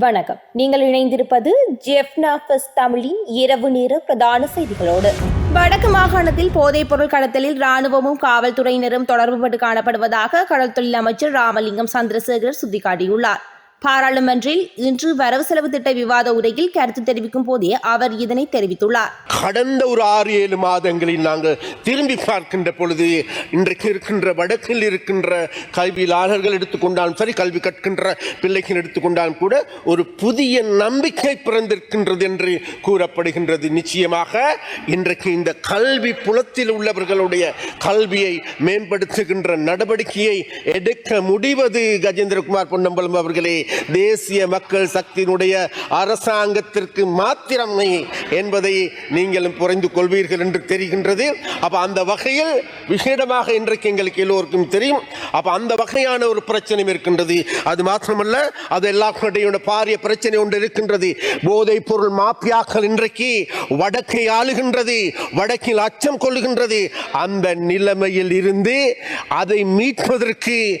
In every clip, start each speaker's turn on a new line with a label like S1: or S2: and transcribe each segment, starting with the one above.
S1: வணக்கம். நீங்கள் இணைந்திருப்பது ஜெஃப்னா தமிழின் இரவு நேர பிரதான செய்திகளோடு. வடக்கு மாகாணத்தில் போதைப் பொருள் கடத்தலில் ராணுவமும் காவல்துறையினரும் தொடர்புபட்டு காணப்படுவதாக கடல் தொழில் அமைச்சர் ராமலிங்கம் சந்திரசேகர் சுட்டிக்காட்டியுள்ளார். பாராளுமன்றில் இன்று வரவு செலவு திட்ட விவாத உரையில் கருத்து தெரிவிக்கும் போதே அவர் இதனை தெரிவித்துள்ளார்.
S2: கடந்த ஒரு ஆறு ஏழு மாதங்களில் நாங்கள் திரும்பி பார்க்கின்ற பொழுது இன்றைக்கு இருக்கின்ற வடக்கில் இருக்கின்ற கல்வியாளர்கள் எடுத்துக்கொண்டாலும் சரி கல்வி கற்கின்ற பிள்ளைகள் எடுத்துக்கொண்டாலும் கூட ஒரு புதிய நம்பிக்கை பிறந்திருக்கின்றது என்று கூறப்படுகின்றது. நிச்சயமாக இன்றைக்கு இந்த கல்வி புலத்தில் உள்ளவர்களுடைய கல்வியை மேம்படுத்துகின்ற நடவடிக்கையை எடுக்க முடிவது கஜேந்திரகுமார் பொன்னம்பலம் அவர்களே தேசிய மக்கள் சக்தியினுடைய அரசாங்கத்திற்கு மாத்திரமே என்பதை நீங்களும் புரிந்து கொள்வீர்கள் என்று தெரிகின்றது. அப்ப அந்த வகையில் விசேடமாக இன்றைக்கு எங்களுக்கு எல்லோருக்கும் தெரியும். அப்ப அந்த வகையான ஒரு பிரச்சனையும் இருக்கின்றது. அது மாத்திரமல்ல அது எல்லாருடைய பாரிய பிரச்சனை ஒன்று இருக்கின்றது. போதைப் பொருள் மாப்பியாக்கள் இன்றைக்கு வடக்கை ஆளுகின்றது வடக்கில் அச்சம் கொள்ளுகின்றது. அந்த நிலைமையில் இருந்து அதை மீட்பதற்கு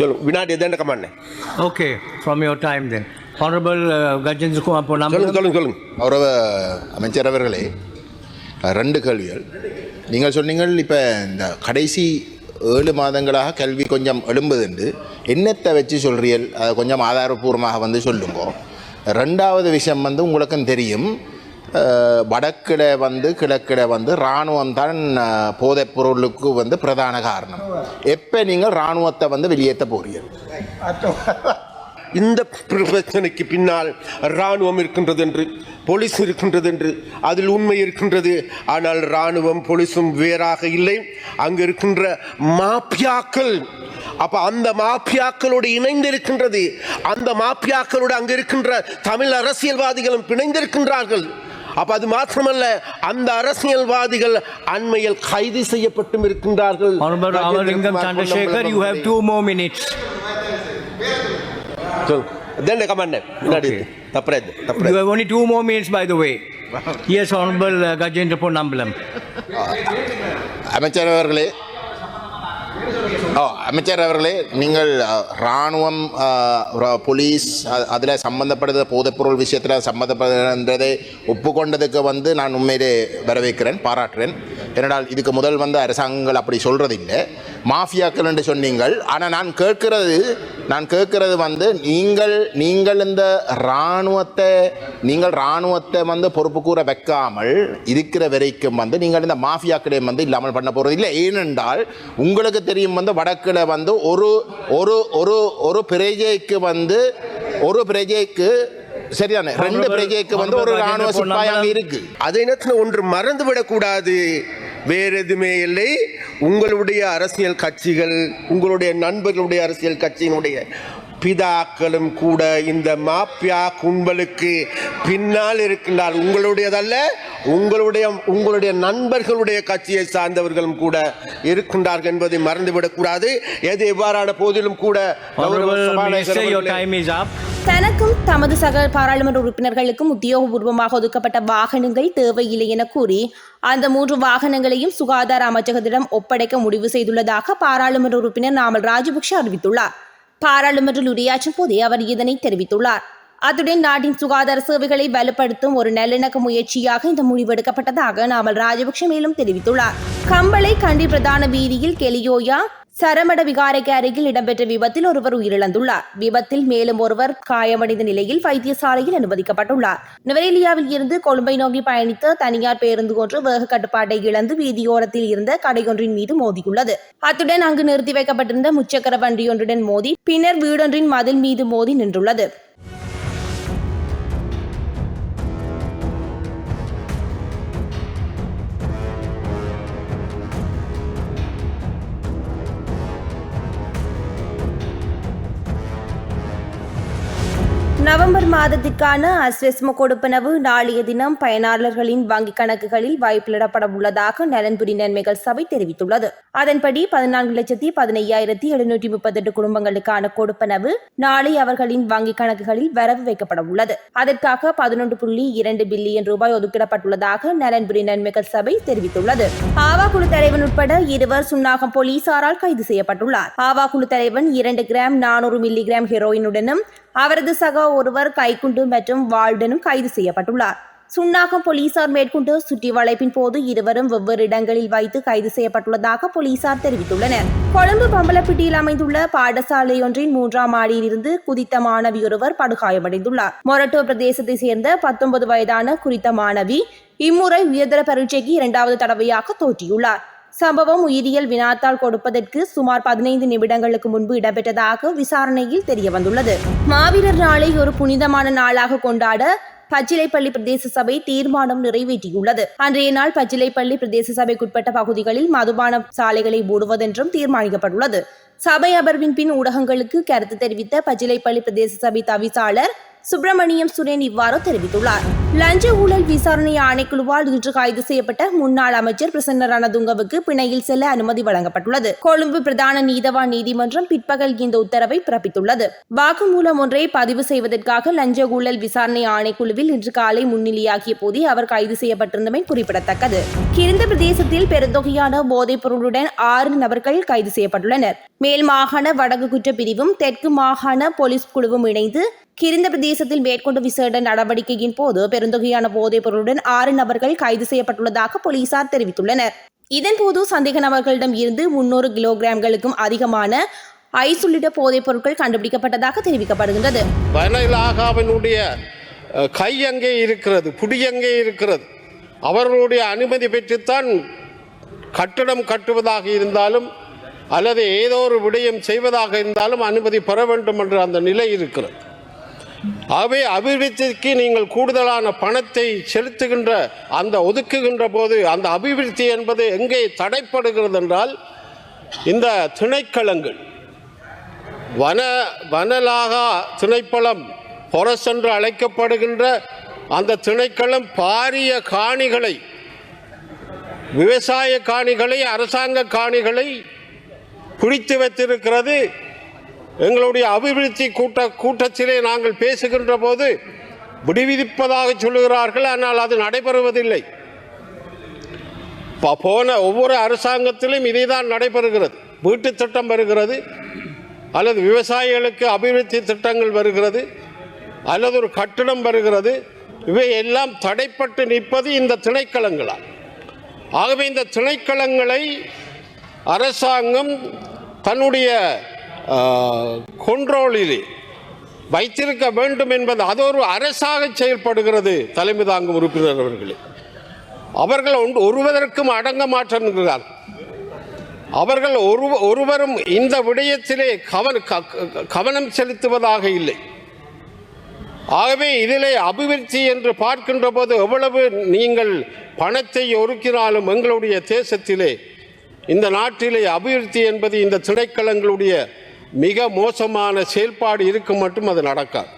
S2: சொல்லுங்க வினாடி கமாண்ணே
S3: Okay, from your time then. Honorable uh, Gajendra Kumar Ponnam.
S2: சொல்லுங்க சொல்லுங்க சொல்லுங்க.
S4: கௌரவ அமைச்சர் அவர்களே ரெண்டு கேள்விகள். நீங்கள் சொன்னீங்கள் இப்போ இந்த கடைசி ஏழு மாதங்களாக கல்வி கொஞ்சம் எழும்புதுண்டு என்னத்தை வச்சு சொல்கிறீர்கள் அதை கொஞ்சம் ஆதாரபூர்வமாக வந்து சொல்லுங்க. ரெண்டாவது விஷயம் வந்து உங்களுக்கும் தெரியும். வடக்கிட வடக்கில் வந்து கிழக்கில் வந்து இராணுவம் தான் போதைப் பொருளுக்கு வந்து பிரதான காரணம். எப்போ நீங்கள் இராணுவத்தை வந்து வெளியேற்ற போறீர்கள்?
S2: இந்த பிரச்சனைக்கு பின்னால் இராணுவம் இருக்கின்றது என்று போலீஸ் இருக்கின்றது என்று அதில் உண்மை இருக்கின்றது. ஆனால் இராணுவம் போலீஸும் வேறாக இல்லை. அங்கு இருக்கின்ற மாப்பியாக்கள் அப்போ அந்த மாப்பியாக்களோடு இணைந்து இருக்கின்றது அந்த மாப்பியாக்களோடு அங்கு இருக்கின்ற தமிழ் அரசியல்வாதிகளும் பிணைந்திருக்கின்றார்கள். அப்ப அது மாத்திரமல்ல அந்த அரசியல்வாதிகள் அண்மையில் கைது செய்யப்பட்டும் இருக்கின்றார்கள்
S3: Honorable Ramalingam Chandrasekhar, you have two more minutes.
S2: சொல் தென்ன கமாண்ட முன்னாடி
S3: Okay.
S2: தப்புறது தப்புறது
S3: You have only two more minutes, by the way. Yes, Honorable uh, Gajendra Ponnambalam.
S4: அமைச்சர் அவர்களே அமைச்சர் அவர்களே நீங்கள் இராணுவம் போலீஸ் அதில் சம்மந்தப்படுற போதைப்பொருள் விஷயத்தில் சம்மந்தப்படுறதை ஒப்புக்கொண்டதுக்கு வந்து நான் உண்மையிலே வரவேற்கிறேன் பாராட்டுறேன். ஏனென்றால் இதுக்கு முதல் வந்து அரசாங்கங்கள் அப்படி சொல்கிறதில்லை மாஃபியாக்கள் என்று சொன்னீங்கள். ஆனால் நான் கேட்கிறது நான் கேட்கிறது வந்து நீங்கள் நீங்கள் இந்த இராணுவத்தை நீங்கள் இராணுவத்தை வந்து பொறுப்பு கூற வைக்காமல் இருக்கிற வரைக்கும் வந்து நீங்கள் இந்த மாஃபியாக்களையும் வந்து இல்லாமல் பண்ண போகிறது இல்லை ஏனென்றால் உங்களுக்கு தெரியும் வந்து வடக்கில் வந்து ஒரு ஒரு ஒரு ஒரு பிரஜைக்கு வந்து ஒரு பிரஜைக்கு சரிதானே? ரெண்டு பிரஜைக்கு வந்து ஒரு
S3: Honorable
S4: இராணுவ
S3: Gajendra
S4: சிப்பாய் அங்கே
S3: Ponnambalam.
S4: இருக்கு.
S2: அதே நேரத்தில் ஒன்று மறந்துவிடக்கூடாது. வேற எதுவுமே இல்லை. உங்களுடைய அரசியல் கட்சிகள் உங்களுடைய நண்பர்களுடைய அரசியல் கட்சியினுடைய பிதாக்களும் கூட இந்த மாப்பியா கும்பலுக்கு பின்னால் இருக்கின்றார். உங்களுடையதல்ல உங்களுடைய உங்களுடைய நண்பர்களுடைய கட்சியை சார்ந்தவர்களும் கூட இருக்கின்றார்கள் என்பதை மறந்துவிடக்கூடாது. எது எவ்வாறான போதிலும் கூட கௌரவ
S3: Honorable
S2: சபாநாயகர்
S3: Minister, your
S2: அவர்களே,
S3: time is up.
S1: தனக்கும் தமது சக பாராளுமன்ற உறுப்பினர்களுக்கும் உத்தியோகபூர்வமாக ஒதுக்கப்பட்ட வாகனங்கள் தேவையில்லை என கூறி அந்த மூன்று வாகனங்களையும் சுகாதார அமைச்சகத்திடம் ஒப்படைக்க முடிவு செய்துள்ளதாக பாராளுமன்ற உறுப்பினர் நாமல் ராஜபக்ஷ அறிவித்துள்ளார். பாராளுமன்றில் உரையாற்றும் போதே அவர் இதனை தெரிவித்துள்ளார். அத்துடன் நாட்டின் சுகாதார சேவைகளை வலுப்படுத்தும் ஒரு நல்லிணக்க முயற்சியாக இந்த முடிவெடுக்கப்பட்டதாக நாமல் ராஜபக்ஷ மேலும் தெரிவித்துள்ளார். கம்பளை கண்டி பிரதான வீதியில் கெலியோயா சரமட விகாரைக்கு அருகில் இடம்பெற்ற விபத்தில் ஒருவர் உயிரிழந்துள்ளார். விபத்தில் மேலும் ஒருவர் காயமடைந்த நிலையில் வைத்தியசாலையில் அனுமதிக்கப்பட்டுள்ளார். நுவரேலியாவில் இருந்து கொழும்பை நோக்கி பயணித்த தனியார் பேருந்து ஒன்று வேக கட்டுப்பாட்டை இழந்து வீதியோரத்தில் இருந்த கடையொன்றின் மீது மோதியுள்ளது. அத்துடன் அங்கு நிறுத்தி வைக்கப்பட்டிருந்த முச்சக்கர வண்டியொன்றுடன் மோதி பின்னர் வீடொன்றின் மதில் மீது மோதி நின்றுள்ளது. நவம்பர் மாதத்திற்கான அஸ்வெஸ்ம கொடுப்பனவு நாளைய தினம் பயனாளர்களின் வங்கிக் கணக்குகளில் வாய்ப்பிலிடப்பட உள்ளதாக நலன்புரி நன்மைகள் சபை தெரிவித்துள்ளது. அதன்படி பதினான்கு லட்சத்தி பதினையாயிரத்தி எழுநூற்றி முப்பத்தெட்டு குடும்பங்களுக்கான கொடுப்பனவு நாளை அவர்களின் வங்கிக் கணக்குகளில் வரவு வைக்கப்பட உள்ளது அதற்காக பதினொன்று புள்ளி இரண்டு பில்லியன் ரூபாய் ஒதுக்கிடப்பட்டுள்ளதாக நலன்புரி நன்மைகள் சபை தெரிவித்துள்ளது. ஆவா குழு தலைவன் உட்பட இருவர் சுன்னாகம் போலீசாரால் கைது செய்யப்பட்டுள்ளார். ஆவா குழு தலைவன் இரண்டு கிராம் நானூறு மில்லிகிராம் ஹெரோயினுடனும் அவரது சக ஒருவர் கைக்குண்டு மற்றும் வால்டனும் கைது செய்யப்பட்டுள்ளார். சுன்னாகம் போலீசார் மேற்கொண்டு சுற்றி வளைப்பின் போது இருவரும் வெவ்வேறு இடங்களில் வைத்து கைது செய்யப்பட்டுள்ளதாக போலீசார் தெரிவித்துள்ளனர். கொழும்பு பம்பலப்பிட்டியில் அமைந்துள்ள பாடசாலை ஒன்றின் மூன்றாம் மாடியில் இருந்து குதித்த மாணவி ஒருவர் படுகாயமடைந்துள்ளார். மொரட்டோ பிரதேசத்தை சேர்ந்த பத்தொன்பது வயதான குறித்த மாணவி இம்முறை உயர்தர பரீட்சைக்கு இரண்டாவது தடவையாக தோற்றியுள்ளார். சம்பவம் உயிரியல் வினாத்தாள் கொடுப்பதற்கு சுமார் பதினைந்து நிமிடங்களுக்கு முன்பு இடம்பெற்றதாக விசாரணையில் தெரிய வந்துள்ளது மாவீரர் நாளை ஒரு புனிதமான நாளாக கொண்டாட பச்சிலைப்பள்ளி பிரதேச சபை தீர்மானம் நிறைவேற்றியுள்ளது. அன்றைய நாள் பச்சிலைப்பள்ளி பிரதேச சபைக்குட்பட்ட பகுதிகளில் மதுபான சாலைகளை மூடுவதென்றும் தீர்மானிக்கப்பட்டுள்ளது. சபை அமர்வின் பின் ஊடகங்களுக்கு கருத்து தெரிவித்த பச்சிலைப்பள்ளி பிரதேச சபை தவிசாளர் சுப்பிரமணியம் சுரேன் இவ்வாறு தெரிவித்துள்ளார். லஞ்ச ஊழல் விசாரணை ஆணைக்குழுவால் இன்று கைது செய்யப்பட்ட முன்னாள் அமைச்சர் பிரசன்ன ரணதுங்கவுக்கு பிணையில் செல்ல அனுமதி வழங்கப்பட்டுள்ளது. கொழும்பு பிரதான நீதவான் நீதிமன்றம் பிற்பகல் இந்த உத்தரவை பிறப்பித்துள்ளது. வாக்குமூலம் ஒன்றை பதிவு செய்வதற்காக லஞ்ச ஊழல் விசாரணை ஆணைக்குழுவில் இன்று காலை முன்னிலையாகிய போதே அவர் கைது செய்யப்பட்டிருந்தமை குறிப்பிடத்தக்கது. கிருந்த பிரதேசத்தில் பெருந்தொகையான போதைப் பொருளுடன் ஆறு நபர்கள் கைது செய்யப்பட்டுள்ளனர். மேல் மாகாண வடக்கு குற்ற பிரிவும் தெற்கு மாகாண போலீஸ் குழுவும் இணைந்து கிருந்த பிரதேசத்தில் மேற்கொண்ட விசேட நடவடிக்கையின் போது பெருந்தொகையான போதைப் பொருளுடன் ஆறு நபர்கள் கைது செய்யப்பட்டுள்ளதாக போலீசார் தெரிவித்துள்ளனர். இதன்போது சந்தேக நபர்களிடம் இருந்து முன்னூறு கிலோகிராம்களுக்கும் அதிகமான ஐஸ் உள்ளிட்ட போதைப் பொருட்கள் கண்டுபிடிக்கப்பட்டதாக தெரிவிக்கப்படுகின்றது.
S5: வனலாகாவினுடைய கை அங்கே இருக்கிறது புடி அங்கே இருக்கிறது. அவர்களுடைய அனுமதி பெற்றுத்தான் கட்டடம் கட்டுவதாக இருந்தாலும் அல்லது ஏதோ ஒரு விடயம் செய்வதாக இருந்தாலும் அனுமதி பெற வேண்டும் என்ற அந்த நிலை இருக்கிறது. அவை அபிவிருத்திக்கு நீங்கள் கூடுதலான பணத்தை செலுத்துகின்ற அந்த ஒதுக்குகின்ற போது அந்த அபிவிருத்தி என்பது எங்கே தடைப்படுகிறது என்றால் இந்த திணைக்களங்கள். வன வனலாகா திணைப்பழம் பொரஸ் என்று அழைக்கப்படுகின்ற அந்த திணைக்களம் பாரிய காணிகளை விவசாய காணிகளை அரசாங்க காணிகளை பிடித்து வைத்திருக்கிறது. எங்களுடைய அபிவிருத்தி கூட்ட கூட்டத்திலே நாங்கள் பேசுகின்ற போது விடுவிப்பதாக சொல்லுகிறார்கள். ஆனால் அது நடைபெறுவதில்லை. ப- போன ஒவ்வொரு அரசாங்கத்திலும் இதைதான் நடைபெறுகிறது. வீட்டு திட்டம் வருகிறது. அல்லது விவசாயிகளுக்கு அபிவிருத்தி திட்டங்கள் வருகிறது. அல்லது ஒரு கட்டிடம் வருகிறது. இவை எல்லாம் தடைப்பட்டு நிற்பது இந்த திணைக்களங்களால். ஆகவே இந்த திணைக்களங்களை அரசாங்கம் தன்னுடைய கொண்ட்ரோலிலே வைத்திருக்க வேண்டும் என்பது அது ஒரு அரசாக செயல்படுகிறது தலைமை தாங்கும் உறுப்பினர் அவர்களே. அவர்கள் ஒன்று- ஒருவதற்கும் அடங்க மாற்றுகிறார் அவர்கள் ஒரு ஒருவரும் இந்த விடயத்திலே கவன க- கவனம் செலுத்துவதாக இல்லை. ஆகவே இதிலே அபிவிருத்தி என்று பார்க்கின்ற போது எவ்வளவு நீங்கள் பணத்தை ஒருக்கினாலும் எங்களுடைய தேசத்திலே இந்த நாட்டிலே அபிவிருத்தி என்பது இந்த திணைக்களங்களுடைய மிக மோசமான செயல்பாடு இருக்கும் மட்டும் அது நடக்காது.